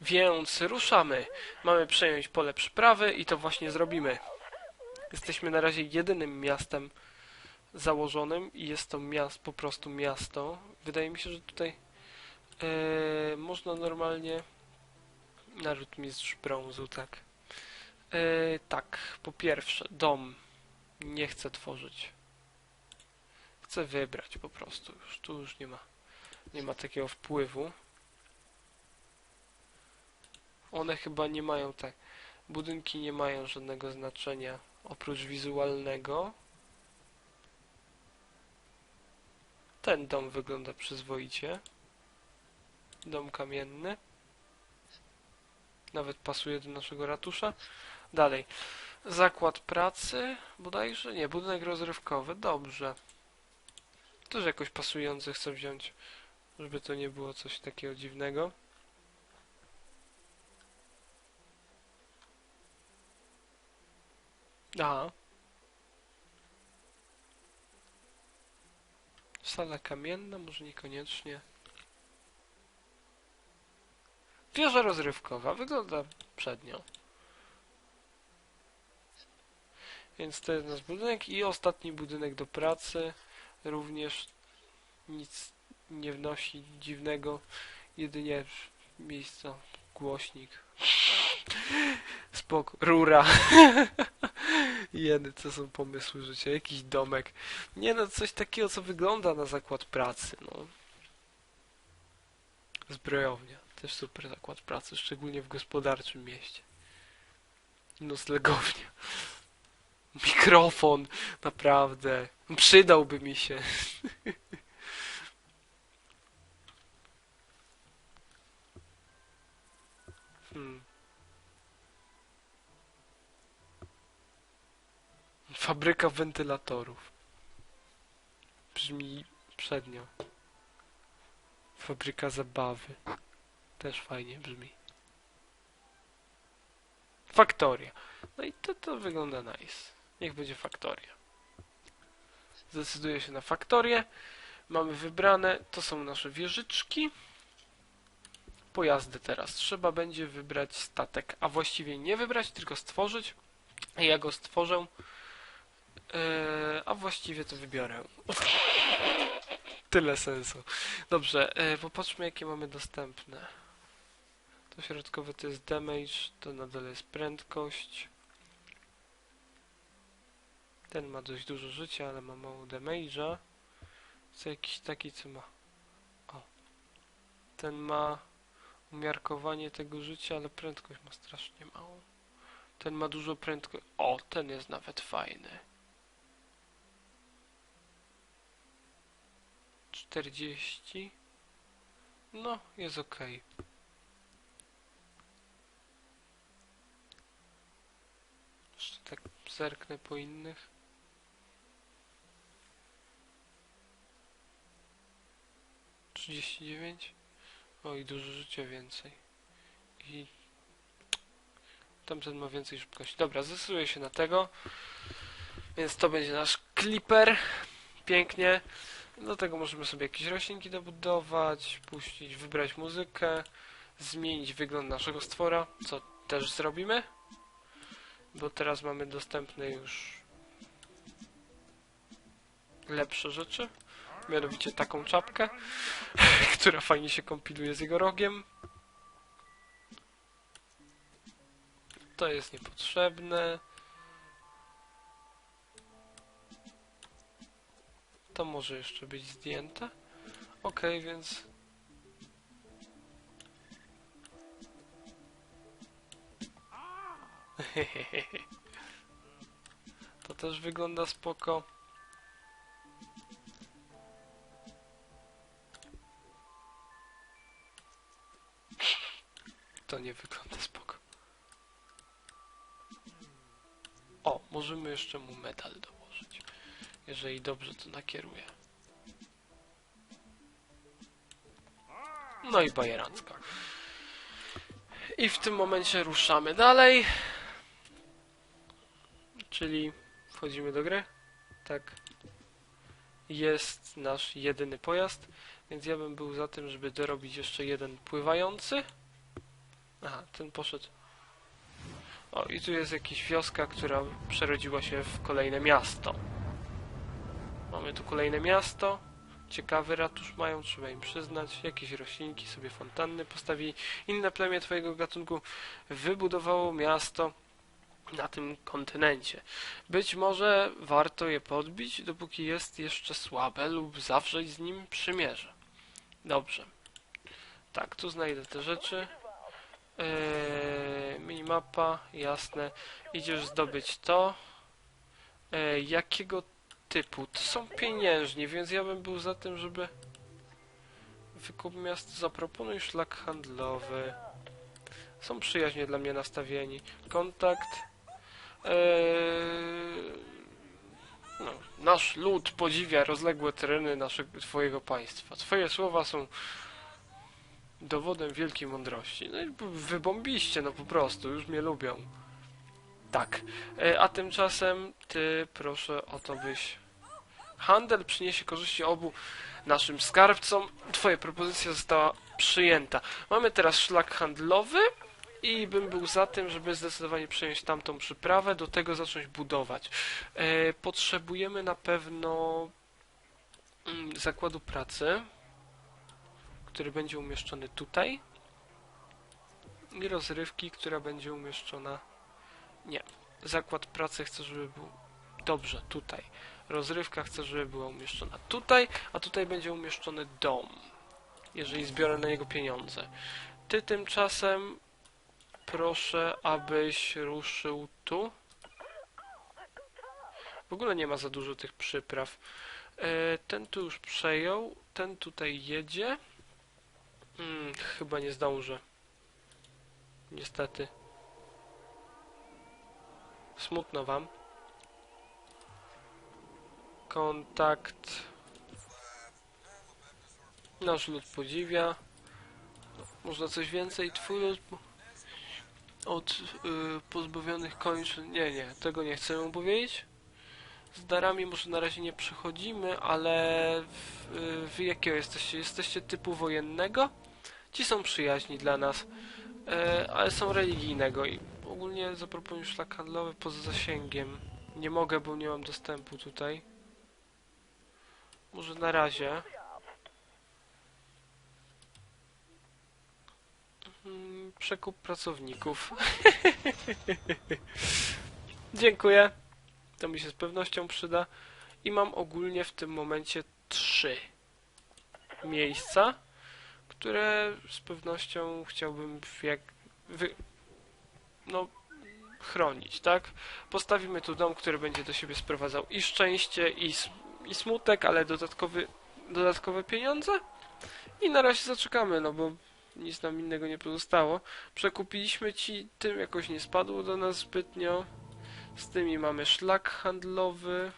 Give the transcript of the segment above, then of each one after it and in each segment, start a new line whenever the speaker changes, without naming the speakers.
Więc ruszamy. Mamy przejąć pole przyprawy i to właśnie zrobimy. Jesteśmy na razie jedynym miastem założonym i jest to miast, po prostu miasto. Wydaje mi się, że tutaj e, można normalnie naród mistrz brązu, tak. E, tak, po pierwsze, dom. Nie chcę tworzyć. Chcę wybrać po prostu. Już tu już nie ma nie ma takiego wpływu. One chyba nie mają tak. Budynki nie mają żadnego znaczenia oprócz wizualnego. Ten dom wygląda przyzwoicie. Dom kamienny. Nawet pasuje do naszego ratusza. Dalej. Zakład pracy. Bodajże nie. Budynek rozrywkowy. Dobrze. Też jakoś pasujący chcę wziąć. Żeby to nie było coś takiego dziwnego. Aha. Sala kamienna, może niekoniecznie. Wieża rozrywkowa, wygląda przednio. Więc to jest nasz budynek i ostatni budynek do pracy. Również nic nie wnosi dziwnego, jedynie miejsca, głośnik. Spoko, rura. Jedy, co są pomysły życia, jakiś domek. Nie no, coś takiego, co wygląda na zakład pracy, no. Zbrojownia, też super zakład pracy, szczególnie w gospodarczym mieście. Noclegownia. Mikrofon, naprawdę. Przydałby mi się. Hmm. Fabryka wentylatorów. Brzmi przednio. Fabryka zabawy. Też fajnie brzmi. Faktoria. No i to, to wygląda nice. Niech będzie faktoria. Zdecyduję się na faktorię. Mamy wybrane, to są nasze wieżyczki pojazdy teraz. Trzeba będzie wybrać statek, a właściwie nie wybrać, tylko stworzyć. Ja go stworzę, e, a właściwie to wybiorę. Tyle sensu. Dobrze, e, popatrzmy jakie mamy dostępne. To środkowe to jest damage, to na dole jest prędkość. Ten ma dość dużo życia, ale ma mało damage'a. Co jakiś taki, co ma... O. Ten ma umiarkowanie tego życia, ale prędkość ma strasznie małą. Ten ma dużo prędkości. O, ten jest nawet fajny. 40. No, jest ok. Jeszcze tak zerknę po innych. Trzydzieści dziewięć. O i dużo życia więcej. I tamten ma więcej szybkości. Dobra, zdecyduję się na tego. Więc to będzie nasz clipper. Pięknie. Do tego możemy sobie jakieś roślinki dobudować, puścić, wybrać muzykę, zmienić wygląd naszego stwora, co też zrobimy. Bo teraz mamy dostępne już lepsze rzeczy. Mianowicie taką czapkę, która fajnie się kompiluje z jego rogiem. To jest niepotrzebne. To może jeszcze być zdjęte. Ok, więc... To też wygląda spoko. To nie wygląda spoko. O, możemy jeszcze mu medal dołożyć. Jeżeli dobrze to nakieruję. No i bajerancka. I w tym momencie ruszamy dalej. Czyli wchodzimy do gry. Tak. Jest nasz jedyny pojazd. Więc ja bym był za tym, żeby dorobić jeszcze jeden pływający. Aha, ten poszedł. O, i tu jest jakaś wioska, która przerodziła się w kolejne miasto. Mamy tu kolejne miasto. Ciekawy ratusz mają, trzeba im przyznać. Jakieś roślinki, sobie fontanny postawili. Inne plemię twojego gatunku wybudowało miasto na tym kontynencie. Być może warto je podbić, dopóki jest jeszcze słabe lub zawrzeć z nim przymierze. Dobrze. Tak, tu znajdę te rzeczy. Eee, minimapa, jasne. Idziesz zdobyć to. Eee, jakiego typu? To są pieniężni, więc ja bym był za tym, żeby... Wykup miasto, zaproponuj szlak handlowy. Są przyjaźnie dla mnie nastawieni. Kontakt. Eee, no, nasz lud podziwia rozległe tereny naszego, twojego państwa. Twoje słowa są dowodem wielkiej mądrości. No i wybombiście, no po prostu, już mnie lubią. Tak. E, a tymczasem ty proszę o to, byś... Handel przyniesie korzyści obu naszym skarbcom. Twoja propozycja została przyjęta. Mamy teraz szlak handlowy i bym był za tym, żeby zdecydowanie przejąć tamtą przyprawę, do tego zacząć budować. E, potrzebujemy na pewno mm, zakładu pracy, który będzie umieszczony tutaj i rozrywki, która będzie umieszczona nie, zakład pracy chcę, żeby był dobrze, tutaj. Rozrywka chcę, żeby była umieszczona tutaj, a tutaj będzie umieszczony dom jeżeli zbiorę na niego pieniądze. Ty tymczasem proszę, abyś ruszył tu. W ogóle nie ma za dużo tych przypraw. E, ten tu już przejął ten tutaj jedzie. Hmm, chyba nie zdążę. Niestety. Smutno wam. Kontakt. Nasz lud podziwia. Można coś więcej? Twój lud od y, pozbawionych kończyn. Nie, nie, tego nie chcemy powiedzieć. Z darami może na razie nie przechodzimy, ale w, y, wy jakiego jesteście? Jesteście typu wojennego? Ci są przyjaźni dla nas, e, ale są religijnego i ogólnie zaproponuję szlak handlowy poza zasięgiem. Nie mogę, bo nie mam dostępu tutaj. Może na razie. Mm, Przekup pracowników. Dziękuję. To mi się z pewnością przyda. I mam ogólnie w tym momencie trzy miejsca które z pewnością chciałbym jak wy, no chronić, tak? Postawimy tu dom, który będzie do siebie sprowadzał i szczęście, i, i smutek, ale dodatkowy, dodatkowe pieniądze. I na razie zaczekamy, no bo nic nam innego nie pozostało. Przekupiliśmy ci, tym jakoś nie spadło do nas zbytnio. Z tymi mamy szlak handlowy.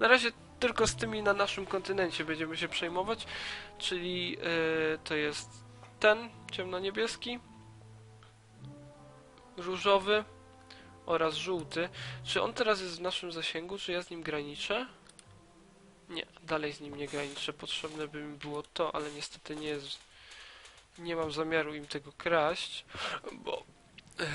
Na razie tylko z tymi na naszym kontynencie będziemy się przejmować, czyli yy, to jest ten ciemnoniebieski, różowy oraz żółty. Czy on teraz jest w naszym zasięgu, czy ja z nim graniczę? Nie, dalej z nim nie graniczę. Potrzebne by mi było to, ale niestety nie jest... Nie mam zamiaru im tego kraść, bo... Eee,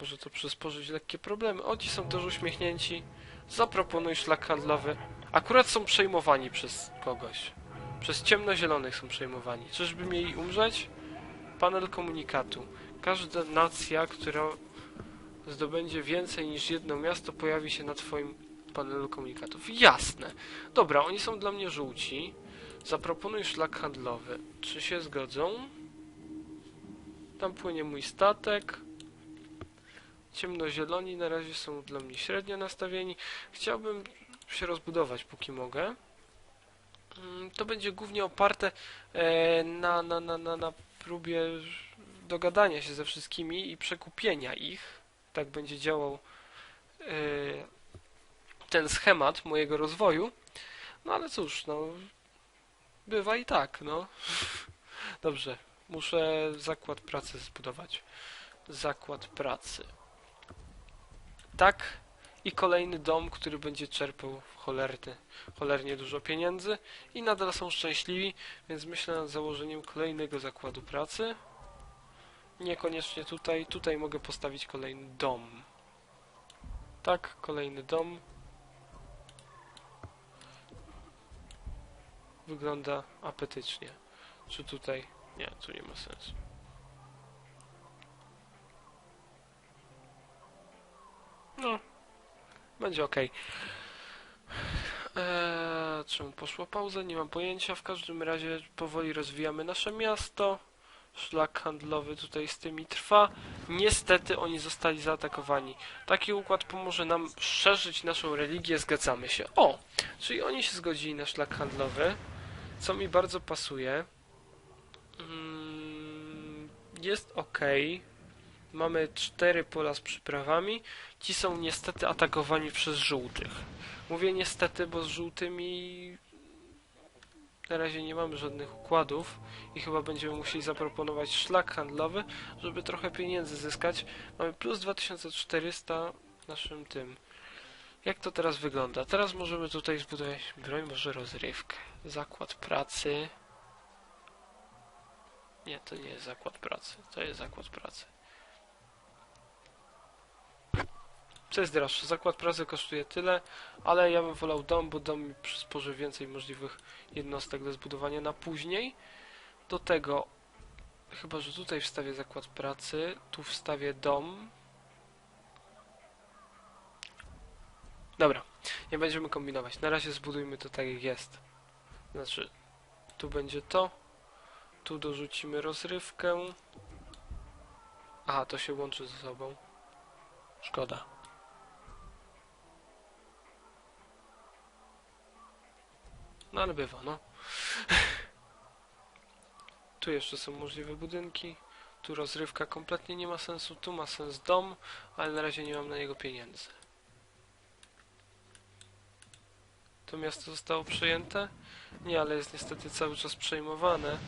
może to przysporzyć lekkie problemy. O, ci są też uśmiechnięci. Zaproponuj szlak handlowy. Akurat są przejmowani przez kogoś. Przez ciemnozielonych są przejmowani. Czyżby mieli umrzeć? Panel komunikatu. Każda nacja, która zdobędzie więcej niż jedno miasto, pojawi się na twoim panelu komunikatów. Jasne. Dobra, oni są dla mnie żółci. Zaproponuj szlak handlowy. Czy się zgodzą? Tam płynie mój statek. Ciemnozieloni na razie są dla mnie średnio nastawieni. Chciałbym się rozbudować, póki mogę. Mm, To będzie głównie oparte e, na, na, na, na, na próbie dogadania się ze wszystkimi i przekupienia ich. Tak będzie działał e, ten schemat mojego rozwoju. No ale cóż, no bywa i tak, no. Dobrze, muszę zakład pracy zbudować. Zakład pracy. Tak i kolejny dom, który będzie czerpał cholerny, cholernie dużo pieniędzy i nadal są szczęśliwi, więc myślę nad założeniem kolejnego zakładu pracy. Niekoniecznie tutaj, tutaj mogę postawić kolejny dom. Tak, kolejny dom. Wygląda apetycznie. Czy tutaj? Nie, tu nie ma sensu. No, będzie ok. Eee, czemu poszła pauza? Nie mam pojęcia. W każdym razie powoli rozwijamy nasze miasto. Szlak handlowy tutaj z tymi trwa. Niestety oni zostali zaatakowani. Taki układ pomoże nam szerzyć naszą religię, zgadzamy się. O! Czyli oni się zgodzili na szlak handlowy, co mi bardzo pasuje. Mm, Jest ok. Mamy cztery pola z przyprawami. Ci są niestety atakowani przez żółtych. Mówię niestety, bo z żółtymi na razie nie mamy żadnych układów i chyba będziemy musieli zaproponować szlak handlowy, żeby trochę pieniędzy zyskać. Mamy plus 2400 w naszym tym. Jak to teraz wygląda? Teraz możemy tutaj zbudować, broń może rozrywkę. Zakład pracy. Nie, to nie jest zakład pracy. To jest zakład pracy. Co jest droższe? Zakład pracy kosztuje tyle, ale ja bym wolał dom, bo dom mi przysporzy więcej możliwych jednostek do zbudowania na później. Do tego, chyba że tutaj wstawię zakład pracy, tu wstawię dom. Dobra, nie będziemy kombinować. Na razie zbudujmy to tak jak jest. Znaczy, tu będzie to, tu dorzucimy rozrywkę. Aha, to się łączy ze sobą. Szkoda. No ale bywa, no. tu jeszcze są możliwe budynki. Tu rozrywka kompletnie nie ma sensu. Tu ma sens dom, ale na razie nie mam na niego pieniędzy. To miasto zostało przejęte? Nie, ale jest niestety cały czas przejmowane.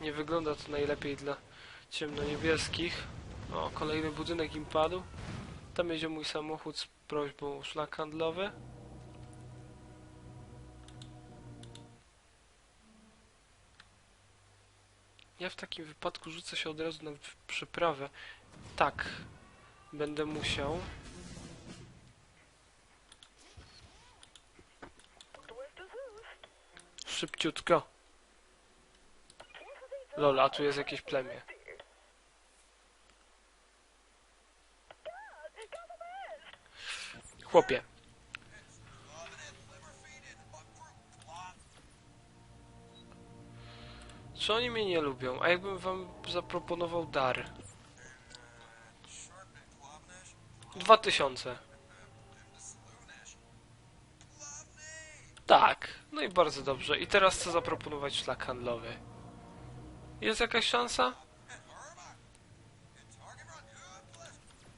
Nie wygląda to najlepiej dla ciemnoniebieskich. O, kolejny budynek im padł. Tam jedzie mój samochód z prośbą o szlak handlowy. Ja w takim wypadku rzucę się od razu na przeprawę. Tak, będę musiał. Szybciutko. Lola, tu jest jakieś plemię. Chłopie. Czy oni mnie nie lubią? A jakbym wam zaproponował dar? Dwa tysiące. Tak, no i bardzo dobrze. I teraz chcę zaproponować szlak handlowy. Jest jakaś szansa?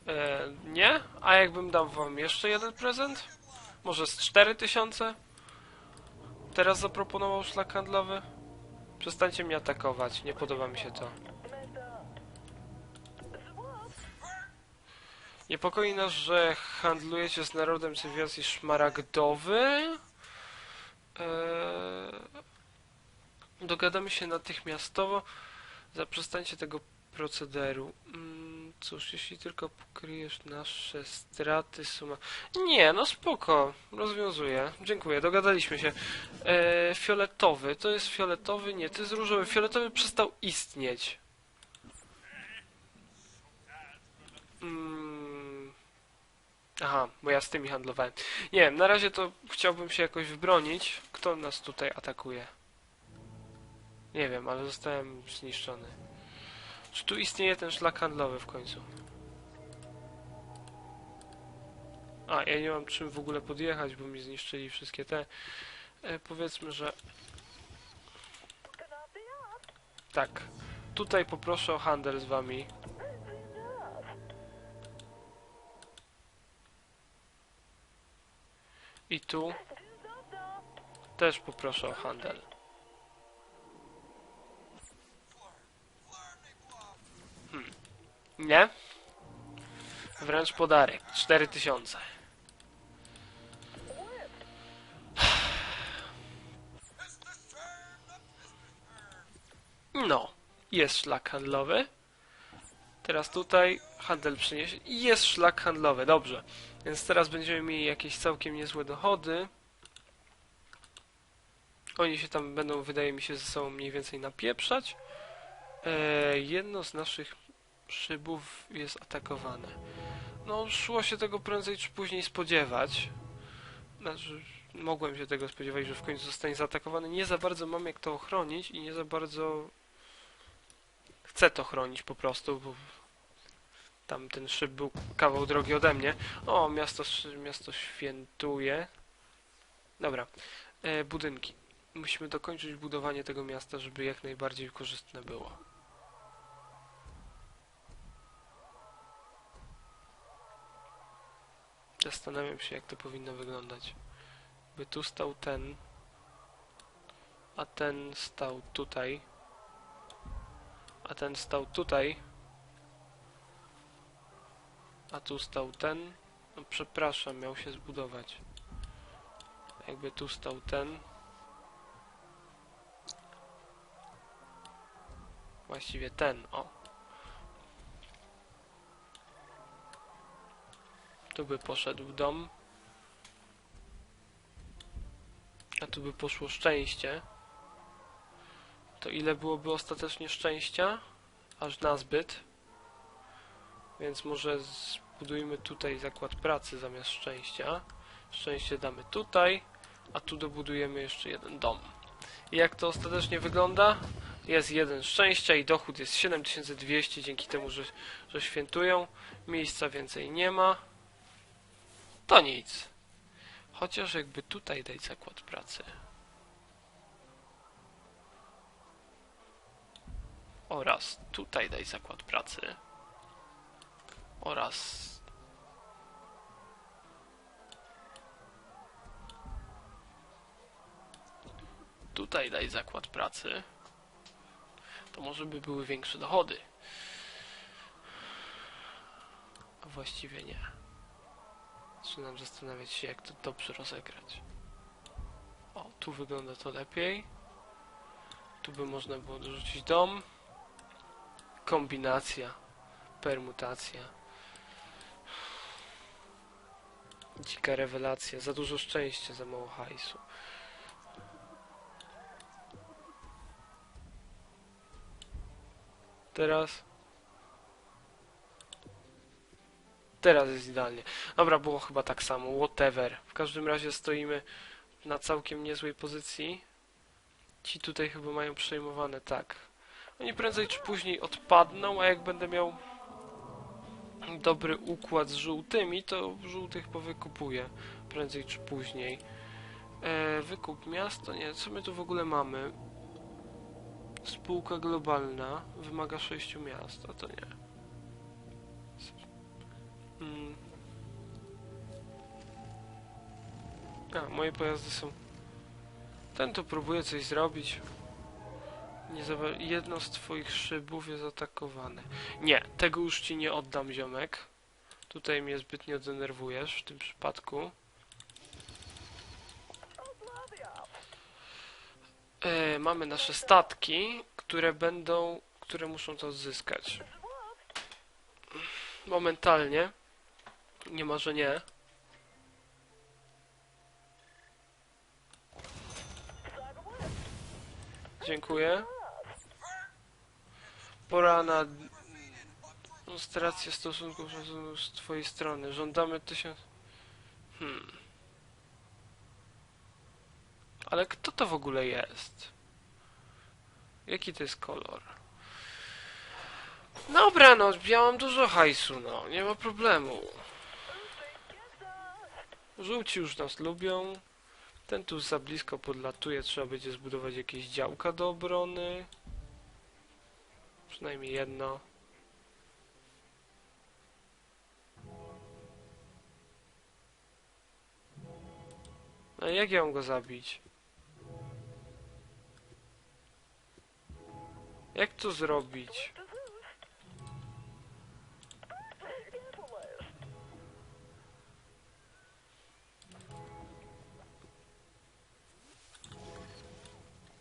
E, nie? A jakbym dał wam jeszcze jeden prezent? Może z 4000? Teraz zaproponował szlak handlowy? Przestańcie mnie atakować, nie podoba mi się to. Niepokoi nas, że handlujecie z narodem cywilizacji szmaragdowy. Eee, dogadamy się natychmiastowo. Zaprzestańcie tego procederu. Mm, cóż, jeśli tylko pokryjesz nasze straty, suma... Nie, no spoko, rozwiązuję. Dziękuję, dogadaliśmy się. E, fioletowy, to jest fioletowy, nie, to jest różowy. Fioletowy przestał istnieć. Mm. Aha, bo ja z tymi handlowałem. Nie wiem, na razie to chciałbym się jakoś wybronić. Kto nas tutaj atakuje? Nie wiem, ale zostałem zniszczony. Czy tu istnieje ten szlak handlowy w końcu? A, ja nie mam czym w ogóle podjechać, bo mi zniszczyli wszystkie te. E, powiedzmy, że. Tak. Tutaj poproszę o handel z wami. I tu też poproszę o handel. Nie? Wręcz podarek. 4000. No. Jest szlak handlowy. Teraz tutaj handel przyniesie. Jest szlak handlowy, dobrze. Więc teraz będziemy mieli jakieś całkiem niezłe dochody. Oni się tam będą, wydaje mi się, ze sobą mniej więcej napieprzać. Eee, jedno z naszych szybów jest atakowane. No, szło się tego prędzej czy później spodziewać. Znaczy, mogłem się tego spodziewać, że w końcu zostanie zaatakowany. Nie za bardzo mam jak to ochronić i nie za bardzo chcę to chronić po prostu, bo tam ten szyb był kawał drogi ode mnie. O, miasto, miasto świętuje. Dobra, e, budynki. Musimy dokończyć budowanie tego miasta, żeby jak najbardziej korzystne było. Zastanawiam się, jak to powinno wyglądać. By tu stał ten, a ten stał tutaj, a ten stał tutaj, a tu stał ten. No przepraszam, miał się zbudować. Jakby tu stał ten. Właściwie ten, o. Tu by poszedł dom. A tu by poszło szczęście. To ile byłoby ostatecznie szczęścia? Aż nazbyt. Więc może zbudujmy tutaj zakład pracy zamiast szczęścia. Szczęście damy tutaj, a tu dobudujemy jeszcze jeden dom. I jak to ostatecznie wygląda? Jest jeden szczęścia i dochód jest 7200 dzięki temu, że, że świętują. Miejsca więcej nie ma. To nic. Chociaż jakby tutaj dać zakład pracy. Oraz tutaj daj zakład pracy. Oraz tutaj daj zakład pracy. To może by były większe dochody. A właściwie nie. Zaczynam zastanawiać się, jak to dobrze rozegrać. O, tu wygląda to lepiej. Tu by można było dorzucić dom. Kombinacja. Permutacja. Dzika rewelacja. Za dużo szczęścia, za mało hajsu. Teraz... Teraz jest idealnie. Dobra, było chyba tak samo. Whatever. W każdym razie stoimy na całkiem niezłej pozycji. Ci tutaj chyba mają przejmowane, tak. Oni prędzej czy później odpadną, a jak będę miał dobry układ z żółtymi, to żółtych powykupuję prędzej czy później. E, wykup miasto? Nie, co my tu w ogóle mamy? Spółka globalna wymaga sześciu miast, a to nie. Mm. A, moje pojazdy są... Ten tu próbuje coś zrobić. Nie Jedno z twoich szybów jest atakowane. Nie, tego już ci nie oddam, ziomek. Tutaj mnie zbytnio denerwujesz w tym przypadku. E, mamy nasze statki, które będą, które muszą to odzyskać. Momentalnie. Nie może nie. Dziękuję. Pora na demonstrację stosunków z twojej strony. Żądamy tysiąc... Hmm. Ale kto to w ogóle jest? Jaki to jest kolor? Dobra, no, ja dużo hajsu, no, nie ma problemu. Żółci już nas lubią. Ten tu za blisko podlatuje, trzeba będzie zbudować jakieś działka do obrony. Przynajmniej jedno. A jak ja mam go zabić? Jak to zrobić?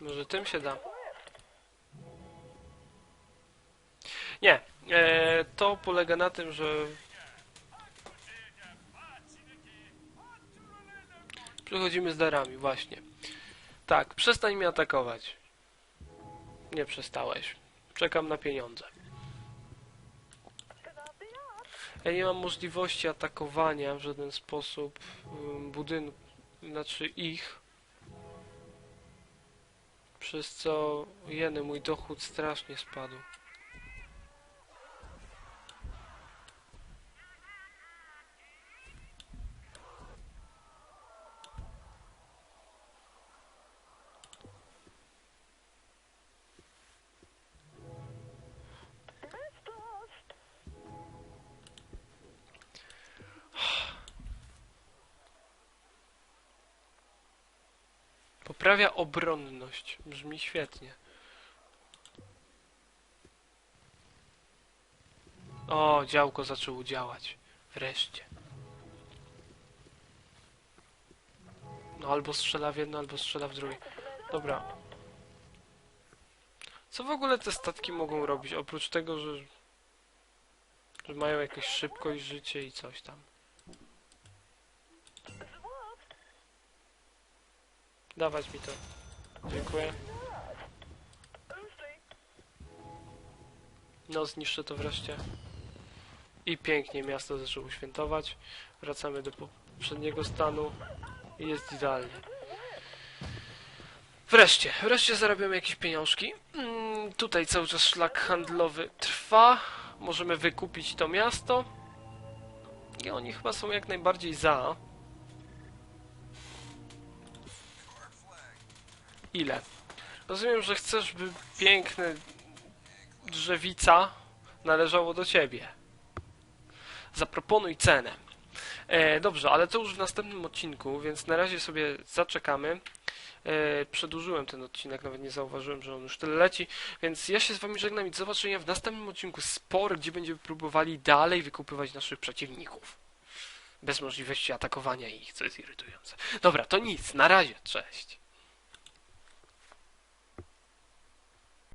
Może tym się da. to polega na tym, że Przechodzimy z darami, właśnie. Tak, przestań mnie atakować. Nie przestałeś. Czekam na pieniądze. Ja nie mam możliwości atakowania w żaden sposób budynku, znaczy ich. Przez co, jeny, mój dochód strasznie spadł. Poprawia obronność. Brzmi świetnie. O, działko zaczęło działać. Wreszcie. No albo strzela w jedno, albo strzela w drugie. Dobra. Co w ogóle te statki mogą robić? Oprócz tego, że, że mają jakąś szybkość, życie i coś tam. Dawać mi to. Dziękuję. No, zniszczę to wreszcie. I pięknie miasto zaczęło świętować. Wracamy do poprzedniego stanu. Jest idealnie. Wreszcie, wreszcie zarabiamy jakieś pieniążki. Mm, tutaj cały czas szlak handlowy trwa. Możemy wykupić to miasto. I oni chyba są jak najbardziej za. Ile? Rozumiem, że chcesz, by piękne drzewica należało do ciebie. Zaproponuj cenę. E, dobrze, ale to już w następnym odcinku, więc na razie sobie zaczekamy. E, przedłużyłem ten odcinek, nawet nie zauważyłem, że on już tyle leci, więc ja się z wami żegnam i do zobaczenia w następnym odcinku Spor, gdzie będziemy próbowali dalej wykupywać naszych przeciwników. Bez możliwości atakowania ich, co jest irytujące. Dobra, to nic, na razie, cześć.